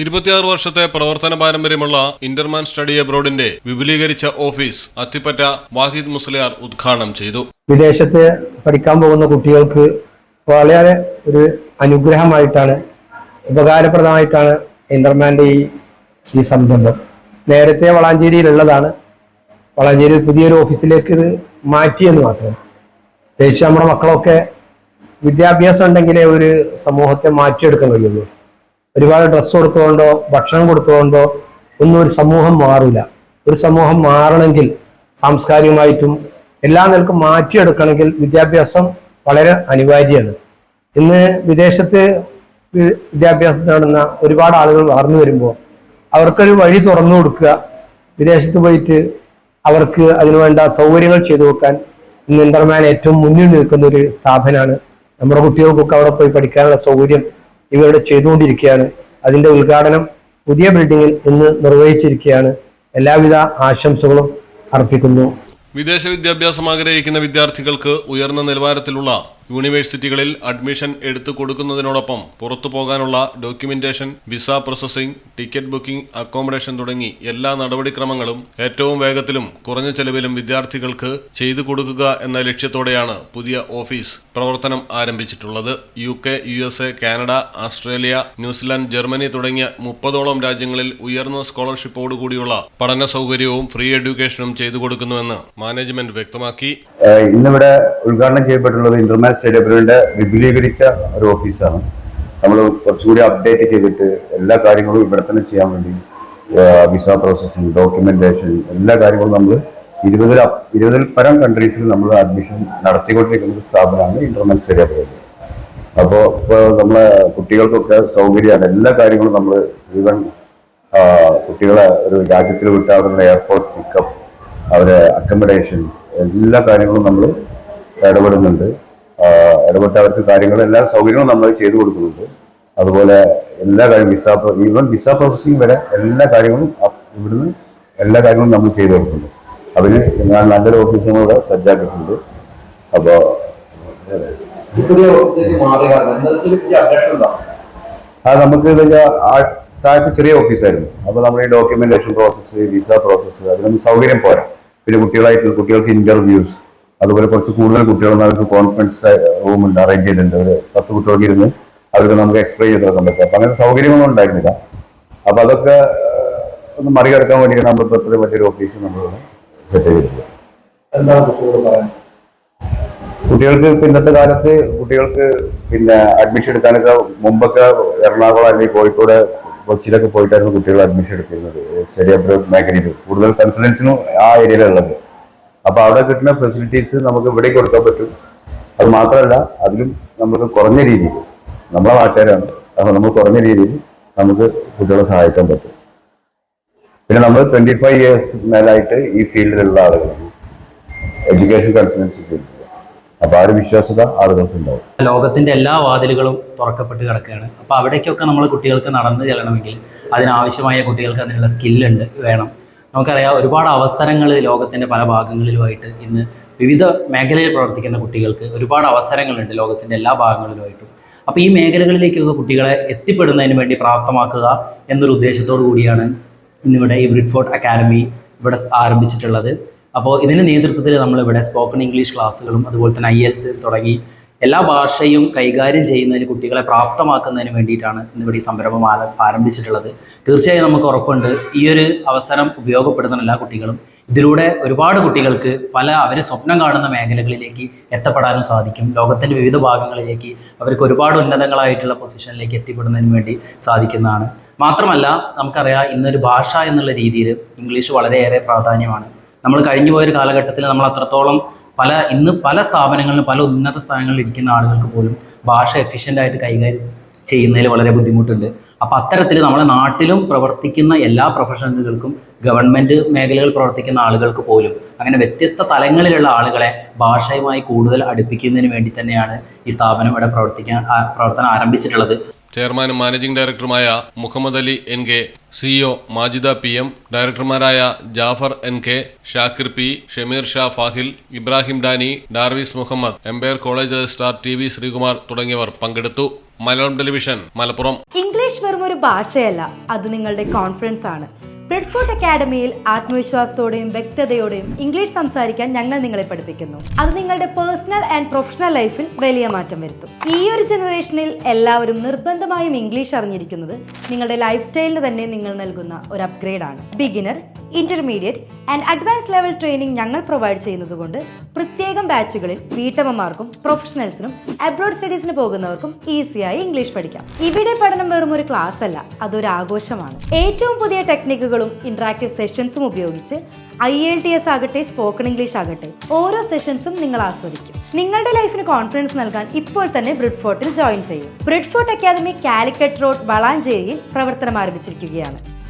ഇരുപത്തിയാറ് വർഷത്തെ പ്രവർത്തന പാരമ്പര്യമുള്ള ഇന്റർമാൻ സ്റ്റഡി അബ്രോഡിന്റെ വിപുലീകരിച്ച ഓഫീസ് അത്തിപ്പറ്റ വാഹിദ് മുസ്ലിയാർ ഉദ്ഘാടനം ചെയ്തു. വിദേശത്ത് പഠിക്കാൻ പോകുന്ന കുട്ടികൾക്ക് വളരെ ഒരു അനുഗ്രഹമായിട്ടാണ് ഉപകാരപ്രദമായിട്ടാണ് ഇന്റർമാന്റെ ഈ ഈ സംരംഭം. നേരത്തെ വളാഞ്ചേരിയിലുള്ളതാണ്. വളാഞ്ചേരിയിൽ പുതിയൊരു ഓഫീസിലേക്ക് ഇത് മാറ്റിയെന്ന് മാത്രം. പ്രത്യേകിച്ച് നമ്മുടെ മക്കളൊക്കെ വിദ്യാഭ്യാസം ഉണ്ടെങ്കിലേ ഒരു സമൂഹത്തെ മാറ്റിയെടുക്കാൻ കഴിയുള്ളൂ. ഒരുപാട് ഡ്രസ്സ് കൊടുത്തുകൊണ്ടോ ഭക്ഷണം കൊടുത്തുകൊണ്ടോ ഒന്നും ഒരു സമൂഹം മാറില്ല. ഒരു സമൂഹം മാറണമെങ്കിൽ സാംസ്കാരികമായിട്ടും എല്ലാ നിലക്കും മാറ്റിയെടുക്കണമെങ്കിൽ വിദ്യാഭ്യാസം വളരെ അനിവാര്യമാണ്. ഇന്ന് വിദേശത്ത് വിദ്യാഭ്യാസം നേടുന്ന ഒരുപാട് ആളുകൾ വളർന്നു വരുമ്പോൾ അവർക്കൊരു വഴി തുറന്നു കൊടുക്കുക വിദേശത്ത് പോയിട്ട് അവർക്ക് അതിനുവേണ്ട സൗകര്യങ്ങൾ ചെയ്തു വെക്കാൻ ഇന്ന് ഇന്റർമാൻ ഏറ്റവും മുന്നിൽ നിൽക്കുന്ന ഒരു സ്ഥാപനമാണ്. നമ്മുടെ കുട്ടികൾക്കൊക്കെ അവിടെ പോയി പഠിക്കാനുള്ള സൗകര്യം ഇവരുടെ ചെയ്തുകൊണ്ടിരിക്കുകയാണ്. അതിന്റെ ഉദ്ഘാടനം പുതിയ ബിൽഡിംഗിൽ ഇന്ന് നിർവഹിച്ചിരിക്കുകയാണ്. എല്ലാവിധ ആശംസകളും അർപ്പിക്കുന്നു. വിദേശ വിദ്യാഭ്യാസം ആഗ്രഹിക്കുന്ന വിദ്യാർത്ഥികൾക്ക് ഉയർന്ന നിലവാരത്തിലുള്ള യൂണിവേഴ്സിറ്റികളിൽ അഡ്മിഷൻ എടുത്തു കൊടുക്കുന്നതിനോടൊപ്പം പുറത്തു പോകാനുള്ള documentation visa processing ticket booking accommodation തുടങ്ങി എല്ലാ നടപടിക്രമങ്ങളും ഏറ്റവും വേഗത്തിലും കുറഞ്ഞ ചെലവിലും വിദ്യാർത്ഥികൾക്ക് ചെയ്തു കൊടുക്കുക എന്ന ലക്ഷ്യത്തോടെയാണ് പുതിയ ഓഫീസ് പ്രവർത്തനം ആരംഭിച്ചിട്ടുള്ളത്. U K U S A Canada Australia New Zealand Germany തുടങ്ങിയ മുപ്പതോളം രാജ്യങ്ങളിൽ ഉയർന്ന സ്കോളർഷിപ്പോടുകൂടിയുള്ള പഠന സൗകര്യവും ഫ്രീ എഡ്യൂക്കേഷനും ചെയ്തു കൊടുക്കുന്നുവെന്ന് മാനേജ്മെന്റ് വ്യക്തമാക്കി. ഇന്നിവിടെ ഉദ്ഘാടനം ചെയ്യപ്പെട്ടുള്ളത് ഇന്റർമാൻ സ്റ്റേഡിയത്തിന്റെ വിപുലീകരിച്ച ഒരു ഓഫീസാണ്. നമ്മൾ കുറച്ചുകൂടി അപ്ഡേറ്റ് ചെയ്തിട്ട് എല്ലാ കാര്യങ്ങളും ഇവിടെ തന്നെ ചെയ്യാൻ വേണ്ടി വിസ പ്രോസസ്സിങ് ഡോക്യുമെന്റേഷൻ എല്ലാ കാര്യങ്ങളും നമ്മൾ ഇരുപതിൽ ഇരുപതിൽ പരം കൺട്രീസിൽ നമ്മൾ അഡ്മിഷൻ നടത്തിക്കൊണ്ടിരിക്കുന്ന ഒരു സ്ഥാപനമാണ് ഇന്റർമാൻ സ്റ്റേഡിയം അപ്പോൾ ഇപ്പോൾ നമ്മളെ കുട്ടികൾക്കൊക്കെ സൗകര്യമാണ്. എല്ലാ കാര്യങ്ങളും നമ്മൾ ഈവൻ കുട്ടികളെ ഒരു രാജ്യത്തിൽ വിട്ട് അവരുടെ എയർപോർട്ട് പിക്കപ്പ് അവരെ അക്കമഡേഷൻ എല്ലാ കാര്യങ്ങളും നമ്മൾ ഇടപെടുന്നുണ്ട്. ഇടപെട്ട് അവർക്ക് കാര്യങ്ങളെല്ലാം സൗകര്യങ്ങളും നമ്മൾ ചെയ്തു കൊടുക്കുന്നുണ്ട്. അതുപോലെ എല്ലാ കാര്യം വിസ ഈവൻ വിസ പ്രോസസ്സിംഗ് വരെ എല്ലാ കാര്യങ്ങളും ഇവിടുന്ന് എല്ലാ കാര്യങ്ങളും നമ്മൾ ചെയ്തു കൊടുക്കുന്നുണ്ട്. അതിന് ഞാൻ നല്ലൊരു ഓഫീസും കൂടെ സജ്ജാക്കിയിട്ടുണ്ട് അപ്പോൾ അത് നമുക്ക് ആ- താഴത്ത് ചെറിയ ഓഫീസായിരുന്നു. അപ്പോൾ നമ്മൾ ഈ ഡോക്യുമെന്റേഷൻ പ്രോസസ്സ് വിസ പ്രോസസ്സ് അതിനൊന്നും സൗകര്യം പോരാ. പിന്നെ കുട്ടികളായിട്ട് കുട്ടികൾക്ക് ഇന്റർവ്യൂസ് അതുപോലെ കുറച്ച് കൂടുതൽ കുട്ടികൾ അവർക്ക് കോൺഫറൻസ് റൂം ഉണ്ട് അറേഞ്ച് ചെയ്തിട്ടുണ്ട്. ഒരു പത്ത് കുട്ടികൾക്ക് ഇരുന്ന് അവർക്ക് നമുക്ക് എക്സ്പ്ലെയിൻ ചെയ്ത് കൊടുക്കാൻ പറ്റും. അപ്പം അങ്ങനെ സൗകര്യങ്ങളൊന്നും ഉണ്ടായിരുന്നില്ല. അപ്പം അതൊക്കെ ഒന്ന് മറികടക്കാൻ വേണ്ടിയിട്ട് നമ്മളിപ്പോൾ ഇത്ര വലിയൊരു ഓഫീസ് നമ്മൾ സെറ്റ് ചെയ്തിട്ടുണ്ട്. കുട്ടികൾക്ക് ഇപ്പൊ ഇന്നത്തെ കാലത്ത് കുട്ടികൾക്ക് പിന്നെ അഡ്മിഷൻ എടുക്കാനൊക്കെ മുമ്പൊക്കെ എറണാകുളം അല്ലെങ്കിൽ കോഴിക്കോട് കൊച്ചിയിലൊക്കെ പോയിട്ടായിരുന്നു കുട്ടികൾ അഡ്മിഷൻ എടുത്തിരുന്നത്. സ്റ്റഡി അബ്രോഡ് മേഖലയിൽ കൂടുതൽ കൺസൾട്ടൻസിനും ആ ഏരിയയിലുള്ളത് അപ്പൊ അവിടെ കിട്ടുന്ന ഫെസിലിറ്റീസ് നമുക്ക് ഇവിടെ കൊടുക്കാൻ പറ്റും. അത് മാത്രമല്ല അതിലും നമുക്ക് കുറഞ്ഞ രീതിയിൽ നമ്മളെ നാട്ടുകാരാണ്. അപ്പൊ നമ്മൾ കുറഞ്ഞ രീതിയിൽ നമുക്ക് കുട്ടികളെ സഹായിക്കാൻ പറ്റും. പിന്നെ നമ്മൾ ട്വന്റി ഫൈവ് ഇയേഴ്സ് മേലായിട്ട് ഈ ഫീൽഡിലുള്ള ആളുകളാണ്. എഡ്യൂക്കേഷൻ കൺസൾട്ടൻസി ഫീൽഡിൽ അപ്പൊ ആ ഒരു വിശ്വാസത ആളുകൾക്ക് ഉണ്ടാവും. ലോകത്തിന്റെ എല്ലാ വാതിലുകളും തുറക്കപ്പെട്ട് കിടക്കുകയാണ്. അപ്പോൾ അവിടേക്കൊക്കെ നമ്മൾ കുട്ടികൾക്ക് നടന്നു ചെല്ലണമെങ്കിൽ അതിനാവശ്യമായ കുട്ടികൾക്ക് അതിനുള്ള സ്കില്ലുണ്ട് വേണം. നമുക്കറിയാം ഒരുപാട് അവസരങ്ങൾ ലോകത്തിന്റെ പല ഭാഗങ്ങളിലുമായിട്ട് ഇന്ന് വിവിധ മേഖലയിൽ പ്രവർത്തിക്കുന്ന കുട്ടികൾക്ക് ഒരുപാട് അവസരങ്ങളുണ്ട് ലോകത്തിന്റെ എല്ലാ ഭാഗങ്ങളിലുമായിട്ടും. അപ്പോൾ ഈ മേഖലകളിലേക്കൊക്കെ കുട്ടികളെ എത്തിപ്പെടുന്നതിന് വേണ്ടി പ്രാപ്തമാക്കുക എന്നൊരു ഉദ്ദേശത്തോടു കൂടിയാണ് ഇന്നിവിടെ ഈ ബ്രിഡ്ഫോർട്ട് അക്കാദമി ഇവിടെ ആരംഭിച്ചിട്ടുള്ളത്. അപ്പോൾ ഇതിന് നേതൃത്വത്തിൽ നമ്മളിവിടെ സ്പോക്കൺ ഇംഗ്ലീഷ് ക്ലാസ്സുകളും അതുപോലെ തന്നെ ഐ എൽസ് തുടങ്ങി എല്ലാ ഭാഷയും കൈകാര്യം ചെയ്യുന്നതിന് കുട്ടികളെ പ്രാപ്തമാക്കുന്നതിന് വേണ്ടിയിട്ടാണ് ഇന്നിവിടെ ഈ സംരംഭം ആര- ആരംഭിച്ചിട്ടുള്ളത്. തീർച്ചയായും നമുക്ക് ഉറപ്പുണ്ട്. ഈ ഒരു അവസരം ഉപയോഗപ്പെടുത്തുന്ന എല്ലാ കുട്ടികളും ഇതിലൂടെ ഒരുപാട് കുട്ടികൾക്ക് പല അവർ സ്വപ്നം കാണുന്ന മേഖലകളിലേക്ക് എത്തപ്പെടാനും സാധിക്കും. ലോകത്തിന്റെ വിവിധ ഭാഗങ്ങളിലേക്ക് അവർക്ക് ഒരുപാട് ഉന്നതങ്ങളായിട്ടുള്ള പൊസിഷനിലേക്ക് എത്തിപ്പെടുന്നതിന് വേണ്ടി സാധിക്കുന്നതാണ്. മാത്രമല്ല നമുക്കറിയാം ഇന്നൊരു ഭാഷ എന്നുള്ള രീതിയിൽ ഇംഗ്ലീഷ് വളരെയേറെ പ്രാധാന്യമാണ്. നമ്മൾ കഴിഞ്ഞു പോയൊരു കാലഘട്ടത്തിൽ നമ്മൾ അത്രത്തോളം പല ഇന്ന് പല സ്ഥാപനങ്ങളിലും പല ഉന്നത സ്ഥാനങ്ങളിൽ ഇരിക്കുന്ന ആളുകൾക്ക് പോലും ഭാഷ എഫിഷ്യന്റ് ആയിട്ട് കൈകാര്യം ചെയ്യുന്നതിൽ വളരെ ബുദ്ധിമുട്ടുണ്ട്. അപ്പോൾ അത്തരത്തിൽ നമ്മുടെ നാട്ടിലും പ്രവർത്തിക്കുന്ന എല്ലാ പ്രൊഫഷണലുകൾക്കും ഗവൺമെന്റ് മേഖലകളിൽ പ്രവർത്തിക്കുന്ന ആളുകൾക്ക് പോലും അങ്ങനെ വ്യത്യസ്ത തലങ്ങളിലുള്ള ആളുകളെ ഭാഷയുമായി കൂടുതൽ അടുപ്പിക്കുന്നതിന് വേണ്ടി തന്നെയാണ് ഈ സ്ഥാപനം ഇവിടെ പ്രവർത്തിക്കാൻ പ്രവർത്തനം ആരംഭിച്ചിട്ടുള്ളത്. ചെയർമാനും മാനേജിംഗ് ഡയറക്ടറുമായ Muhammad Ali N K CEO Majida P M ഡയറക്ടർമാരായ Jafar N K Shakir P Shameer Shah Fahil Ibrahim Dani Darvis Muhammad empire college registrar T V Sreekumar തുടങ്ങിയവർ പങ്കെടുത്തു. മലയാളം ടെലിവിഷൻ മലപ്പുറം. ഇംഗ്ലീഷ് വെറും ഒരു ഭാഷയല്ല അത് നിങ്ങളുടെ കോൺഫിഡൻസ് ആണ് ബ്രെഡ്ഫോർട്ട് അക്കാഡമിയിൽ ആത്മവിശ്വാസത്തോടെയും വ്യക്തതയോടെയും ഇംഗ്ലീഷ് സംസാരിക്കാൻ ഞങ്ങൾ നിങ്ങളെ പഠിപ്പിക്കുന്നു. അത് നിങ്ങളുടെ പേഴ്സണൽ ആൻഡ് പ്രൊഫഷണൽ ലൈഫിൽ വലിയ മാറ്റം വരുത്തും. ഈ ഒരു ജനറേഷനിൽ എല്ലാവരും നിർബന്ധമായും ഇംഗ്ലീഷ് അറിഞ്ഞിരിക്കുന്നത് നിങ്ങളുടെ ലൈഫ് സ്റ്റൈലിന് തന്നെ നിങ്ങൾ നൽകുന്ന ഒരു അപ്ഗ്രേഡാണ് beginner intermediate and advance level training ഞങ്ങൾ പ്രൊവൈഡ് ചെയ്യുന്നതുകൊണ്ട് പ്രത്യേകം ബാച്ചുകളിൽ വീട്ടമ്മമാർക്കും പ്രൊഫഷണൽസിനും അബ്രോഡ് സ്റ്റഡീസിന് പോകുന്നവർക്കും ഈസിയായി ഇംഗ്ലീഷ് പഠിക്കാം. ഇവിടെ പഠനം വെറും ഒരു ക്ലാസ് അല്ല അതൊരു ആഘോഷമാണ്. ഏറ്റവും പുതിയ ടെക്നിക്കുകളും ഇന്ററാക്റ്റീവ് സെഷൻസും ഉപയോഗിച്ച് ഐ എൽ ടി എസ് ആകട്ടെ സ്പോക്കൺ ഇംഗ്ലീഷ് ആകട്ടെ ഓരോ സെഷൻസും നിങ്ങൾ ആസ്വദിക്കും. നിങ്ങളുടെ ലൈഫിന് കോൺഫിഡൻസ് നൽകാൻ ഇപ്പോൾ തന്നെ ബ്രിഡ്ഫോർട്ടിൽ ജോയിൻ ചെയ്യും. ബ്രിഡ്ഫോർട്ട് അക്കാദമി കാലിക്കറ്റ് റോഡ് വളാഞ്ചേരിയിൽ പ്രവർത്തനം ആരംഭിച്ചിരിക്കുകയാണ്.